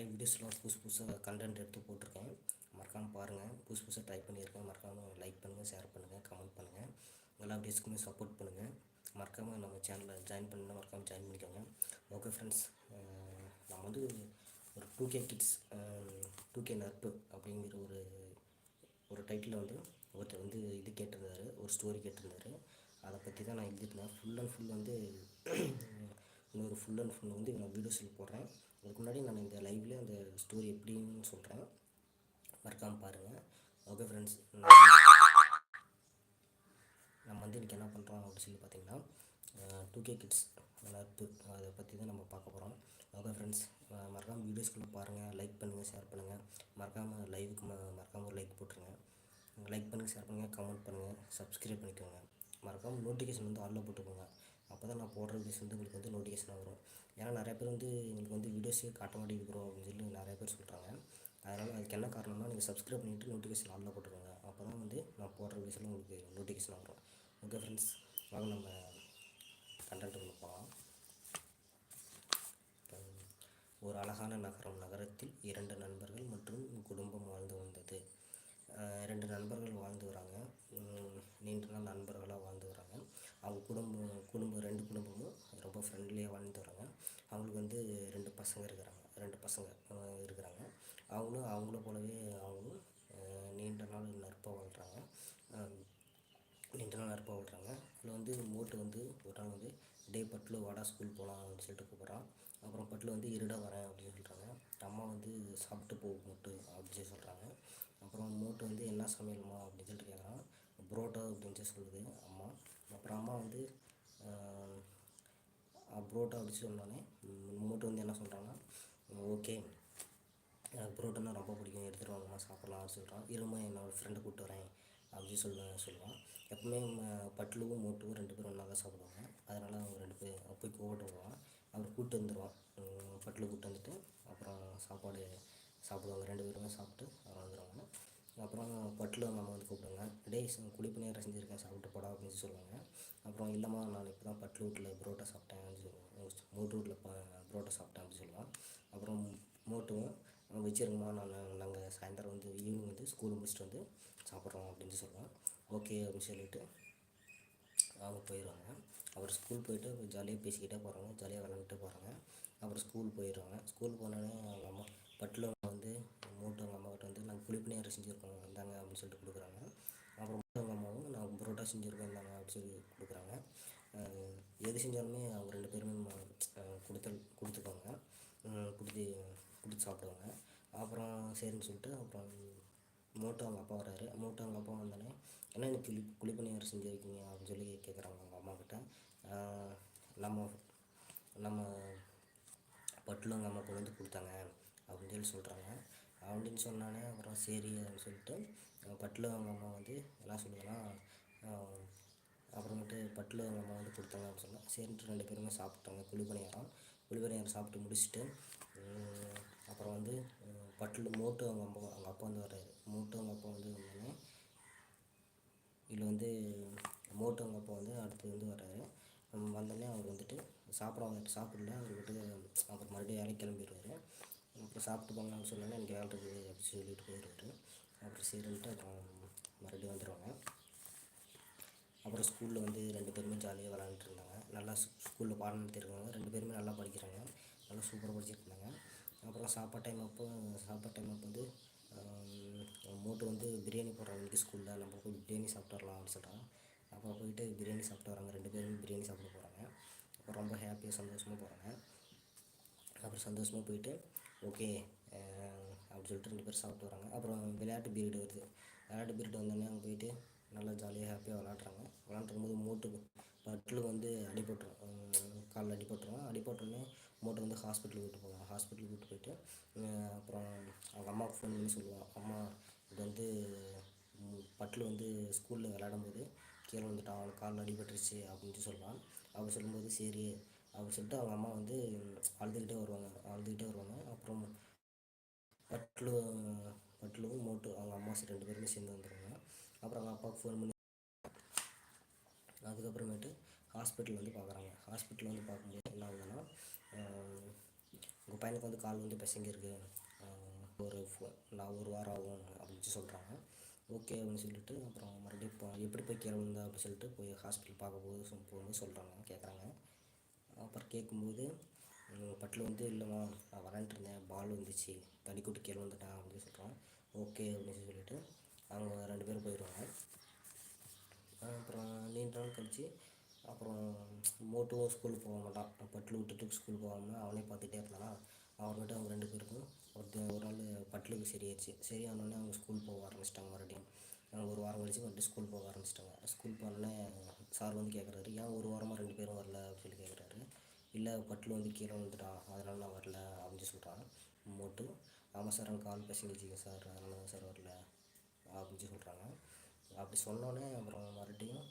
நிறைய வீடியோஸ்லாம் புதுசு புதுசாக கண்டென்ட் எடுத்து போட்டிருக்கேன் மறக்காமல் பாருங்கள் புதுசு புதுசாக ட்ரை பண்ணியிருக்கேன் மறக்காமல் லைக் பண்ணுங்கள் ஷேர் பண்ணுங்கள் கமெண்ட் பண்ணுங்கள் எல்லா வீடியோஸ்க்குமே சப்போர்ட் பண்ணுங்கள் மறக்காமல் நம்ம சேனலில் ஜாயின் பண்ணால் மறக்காமல் ஜாயின் பண்ணிக்கோங்க. ஓகே ஃப்ரெண்ட்ஸ் நம்ம வந்து ஒரு two K kids two K நட்பு அப்படிங்கிற ஒரு ஒரு டைட்டில் வந்து ஒருத்தர் வந்து இது கேட்டிருந்தாரு. ஒரு ஸ்டோரி கேட்டிருந்தாரு. அதை பற்றி தான் நான் எழுதியிருந்தேன். ஃபுல் அண்ட் ஃபுல் வந்து இன்னொரு ஃபுல் அண்ட் ஃபுல் வந்து நான் வீடியோஸில் போடுறேன். அதுக்கு முன்னாடி நான் இந்த லைவ்லேயே அந்த ஸ்டோரி எப்படின்னு சொல்கிறேன் மறக்காமல் பாருங்கள் ஓகே ஃப்ரெண்ட்ஸ் நம்ம வந்து இன்றைக்கி என்ன பண்ணுறோம் அப்படின்னு சொல்லி பார்த்தீங்கன்னா டூ கே கிட்ஸ் வளர்ப்பு அதை பற்றி தான் நம்ம பார்க்க போகிறோம் ஓகே ஃப்ரெண்ட்ஸ் மறக்காமல் வீடியோஸ்குள்ளே பாருங்கள் லைக் பண்ணுங்கள் ஷேர் பண்ணுங்கள் மறக்காமல் லைவுக்கு ம மறக்காமல் ஒரு லைக் போட்டுருங்க. லைக் பண்ணுங்கள் ஷேர் பண்ணுங்கள் கமெண்ட் பண்ணுங்கள் சப்ஸ்கிரைப் பண்ணிக்கோங்க. மறக்காமல் நோட்டிஃபிகேஷன் வந்து ஆலில் போட்டுக்கோங்க. அப்போ தான் நான் போடுற வீடியோஸ் வந்து உங்களுக்கு வந்து நோட்டிஃபிகேஷன் வரும். ஏன்னா நிறைய பேர் வந்து எங்களுக்கு வந்து வீடியோஸே காட்ட மாட்டேங்கிறோம் அப்படின்னு சொல்லி நிறைய பேர் சொல்கிறாங்க அதனால் அதுக்கு என்ன காரணம்னா நீங்கள் சப்ஸ்கிரைப் பண்ணிவிட்டு நோட்டிஃபிகேஷன் ஆலில் போட்டுக்கோங்க. அப்போ தான் வந்து நான் போடுற வீடியோஸில் உங்களுக்கு நோட்டிஃபிகேஷன் வரும். ஓகே ஃப்ரெண்ட்ஸ் வாங்க நம்ம கண்டென்ட் போகலாம் ஒரு அழகான நகரம். நகரத்தில் இரண்டு நண்பர்கள் மற்றும் குடும்பம் வாழ்ந்து வந்தது. ரெண்டு நண்பர்கள் வாழ்ந்து வராங்க. நீண்ட நாள் நண்பர்களாக வாழ்ந்து வராங்க. அவங்க குடும்பம் குடும்பம் ரெண்டு குடும்பமும் ரொம்ப ஃப்ரெண்ட்லியாக வாழ்ந்து வராங்க. அவங்களுக்கு வந்து ரெண்டு பசங்க இருக்கிறாங்க. ரெண்டு பசங்க இருக்கிறாங்க. அவங்களும் அவங்கள போலவே அவங்களும் நீண்ட நாள் நட்பாக வாழ்கிறாங்க நீண்ட நாள் நட்பாக வாழ்கிறாங்க அதில் வந்து மோட்டு வந்து ஒரு நாள் வந்து டே பட்டில் வாடா ஸ்கூல் போகலாம் அப்படின்னு சொல்லிட்டு கூப்பிட்றான். அப்புறம் பட்டில் வந்து இருடா வரேன் அப்படின்னு சொல்கிறாங்க அம்மா வந்து சாப்பிட்டு போ மோட்டு அப்படின்னு சொல்லி சொல்கிறாங்க அப்புறம் மோட்டு வந்து என்ன சமையல்மா? அப்படின்னு சொல்லிட்டு கேட்குறான் புரோட்டா அப்படின்னு சொல்லுது அம்மா. அப்புறம் அம்மா வந்து புரோட்டா அப்படின்னு சொன்னோன்னே மோட்டு வந்து என்ன சொல்கிறாங்கன்னா ஓகே எனக்கு புரோட்டானா ரொம்ப பிடிக்கும் எடுத்துகிட்டு வாங்கம்மா சாப்பிட்லாம் அப்படின்னு சொல்கிறான் இருமா என்னோடய ஃப்ரெண்டை கூப்பிட்டு வரேன் அப்படின்னு சொல்ல சொல்லுவான். எப்பவுமே பட்லுவும் மூட்டுவும் ரெண்டு பேரும் ஒன்றா தான் சாப்பிடுவாங்க. அதனால் அவங்க ரெண்டு பேர் போய் கூப்பிட்டு வருவான் அவர் கூப்பிட்டு வந்துடுவான் பட்டில் கூப்பிட்டு வந்துட்டு அப்புறம் சாப்பாடு சாப்பிடுவாங்க. ரெண்டு பேருமே சாப்பிட்டு வந்துடுவாங்க அப்புறம் பட்டில் நம்ம வந்து கூப்பிடுவாங்க டேய் செஞ்சுருக்கேன் சாப்பிட்டு போடா அப்படின்னு சொல்லுவாங்க. அப்புறம் இல்லைம்மா நான் இப்போ தான் பட்டில் ரூட்டில் புரோட்டா சாப்பிட்டேன் அப்படின்னு சொல்லுவேன் மோட்டு ரூட்டில் புரோட்டா சாப்பிட்டேன் அப்படின்னு சொல்லுவான் அப்புறம் மோட்டுவும் வச்சுருங்கம்மா நான் நாங்கள் சாயந்தரம் வந்து ஈவினிங் வந்து ஸ்கூல் முடிச்சுட்டு வந்து சாப்பிட்றோம் அப்படின்னு சொல்லுவான் ஓகே அப்படின்னு சொல்லிட்டு அவங்க போயிடுவாங்க. அப்புறம் ஸ்கூல் போயிட்டு ஜாலியாக பேசிக்கிட்டே போகிறாங்க ஜாலியாக விளாண்டுட்டு போகிறாங்க அப்புறம் ஸ்கூல் போயிடுவாங்க. ஸ்கூல் போனோடனே அவங்க அம்மா பட்டில் வந்து மூட்டை அவங்க அம்மாக்கிட்ட வந்து நாங்கள் புளிப்பணியாரம் செஞ்சுருக்கோம் வந்தாங்க அப்படின்னு சொல்லிட்டு கொடுக்குறாங்க. நான் புரோட்டா செஞ்சுருக்கோம் அப்படின்னு சொல்லி கொடுக்குறாங்க. எது செஞ்சாலுமே அவங்க ரெண்டு பேருமே கொடுத்தல் கொடுத்துக்கோங்க கொடுத்து கொடுத்து சாப்பிடுவாங்க. அப்புறம் சரின்னு சொல்லிட்டு அப்புறம் மோட்டோ அவங்க அப்பா வர்றாரு. மோட்டோ அவங்க அப்பா வந்தோடனே என்ன எனக்கு குளி குழிப்பணியாரம் செஞ்சுருக்கீங்க அப்படின்னு சொல்லி கேட்குறாங்க அவங்க அம்மா கிட்ட. நம்ம நம்ம பட்டில் அவங்க அம்மா கொண்டு வந்து கொடுத்தாங்க அப்படின்னு சொல்லி சொல்கிறாங்க அப்படின்னு சொன்னானே அப்புறம் சரி அப்படின்னு சொல்லிட்டு பட்டில் அவங்க அம்மா வந்து எல்லாம் சொல்லுதுன்னா அப்புறமேட்டு பட்டில் அவங்க அம்மா வந்து கொடுத்தாங்க அப்படின்னு சொன்னால் சரின்ட்டு ரெண்டு பேருமே சாப்பிட்டாங்க. குழிப்பணியாரம் குழிப்பணியாரம் சாப்பிட்டு முடிச்சுட்டு அப்புறம் வந்து பட்டில் மோட்டு அவங்க அம்மா அவங்க அப்பா வந்து வர்றாரு. மூட்டு அவங்க அப்பா வந்து வந்தோடனே இதில் வந்து மோட்டு அவங்க அப்பா வந்து அடுத்து வந்து வர்றாரு. வந்தோடனே அவர் வந்துட்டு சாப்பிட வந்துட்டு சாப்பிடல அவர் விட்டு அப்புறம் மறுபடியும் வேலைக்கு கிளம்பிடுவார். அப்புறம் சாப்பிட்டு போங்கன்னு சொன்னோன்னே எனக்கு வேலை இருக்குது அப்படின்னு சொல்லிட்டு போயிடுவார். அப்புறம் சரின்ட்டு அப்புறம் மறுபடியும் வந்துடுவாங்க அப்புறம் ஸ்கூலில் வந்து ரெண்டு பேருமே ஜாலியாக விளாண்டுட்டு இருந்தாங்க நல்லா ஸ்கூலில் பாடம் நடத்திருக்காங்க ரெண்டு பேருமே நல்லா படிக்கிறாங்க. நல்லா சூப்பராக படிச்சுட்டு இருந்தாங்க அப்புறம் சாப்பாடு டைம் அப்போ சாப்பாடு டைம் அப்போ வந்து மோட்டு வந்து பிரியாணி போடுறாங்க. இன்றைக்கி ஸ்கூலில் நம்ம போய் பிரியாணி சாப்பிட்டு வரலாம் அப்படின்னு சொல்கிறாங்க அப்புறம் போயிட்டு பிரியாணி சாப்பிட்டு வராங்க. ரெண்டு பேரும் பிரியாணி சாப்பிட போகிறாங்க அப்புறம் ரொம்ப ஹாப்பியாக சந்தோஷமாக போகிறாங்க அப்புறம் சந்தோஷமாக போயிட்டு ஓகே அப்படின்னு சொல்லிட்டு ரெண்டு பேரும் சாப்பிட்டு வராங்க. அப்புறம் விளையாட்டு பீரியட் வருது. விளையாட்டு பீரியட் வந்தோடனே அங்கே போயிட்டு நல்லா ஜாலியாக ஹாப்பியாக விளாட்றாங்க விளாண்டுருக்கும் போது மோட்டு பட்டில் வந்து அடிபட்டுரும். காலில் அடிபட்டுரும். அடிபட்டோடனே மோட்டை வந்து ஹாஸ்பிட்டலுக்கு கூப்பிட்டு போவாங்க. ஹாஸ்பிட்டலுக்கு கூப்பிட்டு போயிட்டு அப்புறம் அவங்க அம்மாவுக்கு ஃபோன் பண்ணி சொல்லுவான் அம்மா இது வந்து பட்டில் வந்து ஸ்கூலில் விளையாடும்போது கீழே வந்துட்டான் அவனுக்கு காலில் அடிபட்டுருச்சு அப்படின்னு சொல்லுவான் அப்படி சொல்லும்போது சரி அப்படின்னு சொல்லிட்டு அவங்க அம்மா வந்து அழுதுகிட்டே வருவாங்க. அழுதுகிட்டே வருவாங்க. அப்புறம் பட்டில் பட்டிலும் மோட்டு அவங்க அம்மா ரெண்டு பேருமே சேர்ந்து வந்துடுவாங்க அப்புறம் அவங்க அப்பாவுக்கு ஃபோன் பண்ணி அதுக்கப்புறமேட்டு ஹாஸ்பிட்டல் வந்து பார்க்குறாங்க ஹாஸ்பிட்டல் வந்து பார்க்கும்போது என்ன ஆகுதுன்னா உங்கள் பையனுக்கு வந்து கால் வந்து பிசங்கிருக்கு ஒரு நான் ஒரு வாரம் ஆகும் அப்படின்னு சொல்கிறாங்க ஓகே அப்படின்னு சொல்லிட்டு அப்புறம் மறுபடியும் இப்போ எப்படி போய் கீழே விழுந்தா அப்படின்னு சொல்லிட்டு போய் ஹாஸ்பிட்டல் பார்க்க போது போகும்போது சொல்கிறாங்க கேட்குறாங்க அப்புறம் கேட்கும்போது பட்டில் வந்து இல்லைம்மா நான் விளாண்டுட்டு இருந்தேன். பால் வந்துச்சு. தண்ணி கூட்டி கீழே வந்துட்டேன் அப்படின்னு சொல்கிறான் ஓகே அப்படின்னு சொல்லிட்டு அவங்க ரெண்டு பேரும் போயிடுவாங்க அப்புறம் நீண்ட நாள் கழித்து அப்புறம் மோட்டுவும் ஸ்கூலுக்கு போக மாட்டான். பட்டில் விட்டுட்டு ஸ்கூல் போகாமல் அவனே பார்த்துட்டே இருந்தானா அவர்கிட்ட அவங்க ரெண்டு பேருக்கும் ஒருத்தர் ஒரு நாள் பட்டிலுக்கு சரியாச்சு. சரி ஆனோடனே அவங்க ஸ்கூல் போக ஆரம்பிச்சிட்டாங்க மறுபடியும். ஒரு வாரம் கழிச்சு மறுபடியும் ஸ்கூல் போக ஆரம்பிச்சிட்டாங்க. ஸ்கூல் போனோடனே சார் வந்து கேட்குறாரு ஏன் ஒரு வாரமாக ரெண்டு பேரும் வரல? அப்படின்னு சொல்லி கேட்குறாரு இல்லை பட்டில் வந்து கீழே வந்துட்டான் அதனால நான் வரல. அப்படின்னு சொல்கிறான் மோட்டு ஆமாம் சார் எனக்கு கால் பேசிக்கிச்சிங்க சார் அதனால தான் சார் வரல. அப்படின்னு சொல்கிறாங்க அப்படி சொன்னோன்னே அப்புறம் மறுபடியும்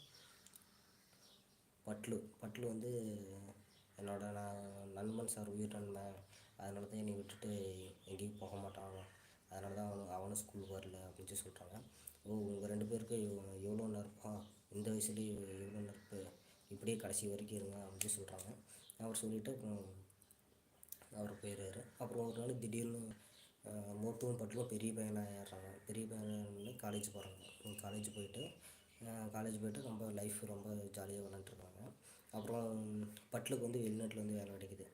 பட்லு பட்லு வந்து என்னோட நான் நண்பன் சார் உயிர் நண்பன். அதனால தான் என்னை விட்டுட்டு எங்கேயும் போக மாட்டான். அதனால தான் அவன் அவனும் ஸ்கூலுக்கு வரல அப்படின்னு சொல்லி சொல்கிறாங்க ஓ உங்கள் ரெண்டு பேருக்கு எவ்வளோ நெருப்பா இந்த வயசுலேயே எவ்வளோ நெருப்பு இப்படியே கடைசி வரைக்கும் இருங்க அப்படின்னு சொல்கிறாங்க அவர் சொல்லிவிட்டு அப்புறம் அவர் போயிடுறாரு. அப்புறம் ஒரு நாள் திடீர்னு அஹ், பட்டிலும் பெரிய பையனாக ஏறுறாங்க. பெரிய பையனாக காலேஜ் போகிறாங்க காலேஜ் போயிட்டு காலேஜ் போயிட்டு ரொம்ப லைஃப் ரொம்ப ஜாலியாக விளாண்டுருக்காங்க அப்புறம் பட்லுக்கு வந்து வெளிநாட்டில் வந்து வேலை கிடைக்குது.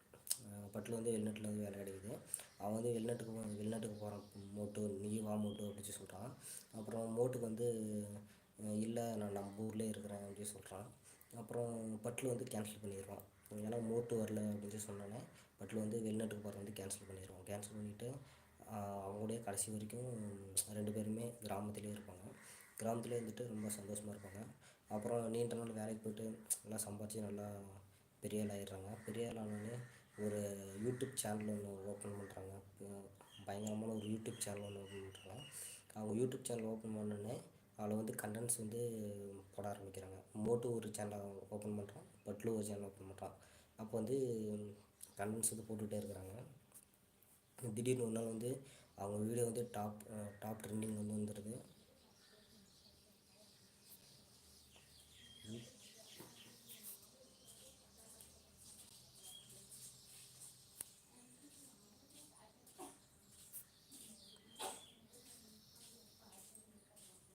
பட்டில் வந்து வெளிநாட்டில் வந்து வேலை கிடைக்குது. அவன் வந்து வெளிநாட்டுக்கு போ- வெளிநாட்டுக்கு போகிறான் மோட்டு நீ வா மோட்டு அப்படின்னு சொல்கிறான் அப்புறம் மோட்டுக்கு வந்து இல்லை நான் நம்ம ஊர்லேயே இருக்கிறேன் அப்படின்னு சொல்கிறான் அப்புறம் பட்டில் வந்து கேன்சல் பண்ணிடுவான். ஏன்னா மோட்டு வரல அப்படின்னு சொல்லி சொன்னோன்னே பட்டில் வந்து வெளிநாட்டுக்கு போகிறத வந்து கேன்சல் பண்ணிடுவான். கேன்சல் பண்ணிவிட்டு அவங்களுடைய கடைசி வரைக்கும் ரெண்டு பேருமே கிராமத்திலே இருப்பாங்க. கிராமத்திலே இருந்துட்டு ரொம்ப சந்தோஷமாக இருப்பாங்க. அப்புறம் நீண்ட நாள் வேலைக்கு போயிட்டு நல்லா சம்பாதிச்சு நல்லா பெரிய ஆள் ஆயிடுறாங்க. பெரிய ஆள் ஆனோடனே ஒரு யூடியூப் சேனல் ஒன்று ஓப்பன் பண்ணுறாங்க பயங்கரமான ஒரு யூடியூப் சேனல் ஒன்று ஓப்பன் பண்ணுறாங்க அவங்க யூடியூப் சேனல் ஓப்பன் பண்ணோடனே அதில் வந்து கண்டென்ட்ஸ் வந்து போட ஆரம்பிக்கிறாங்க. மோட்டு ஒரு சேனல் ஓப்பன் பண்ணுறான் பட்லு ஒரு சேனல் ஓப்பன் பண்ணுறான் அப்போ வந்து கண்டென்ட்ஸ் வந்து போட்டுகிட்டே இருக்கிறாங்க. திடீர்னு ஒரு நாள் வந்து அவங்க வீடியோ வந்து டாப் டாப் ட்ரெண்டிங் வந்து வந்துடுது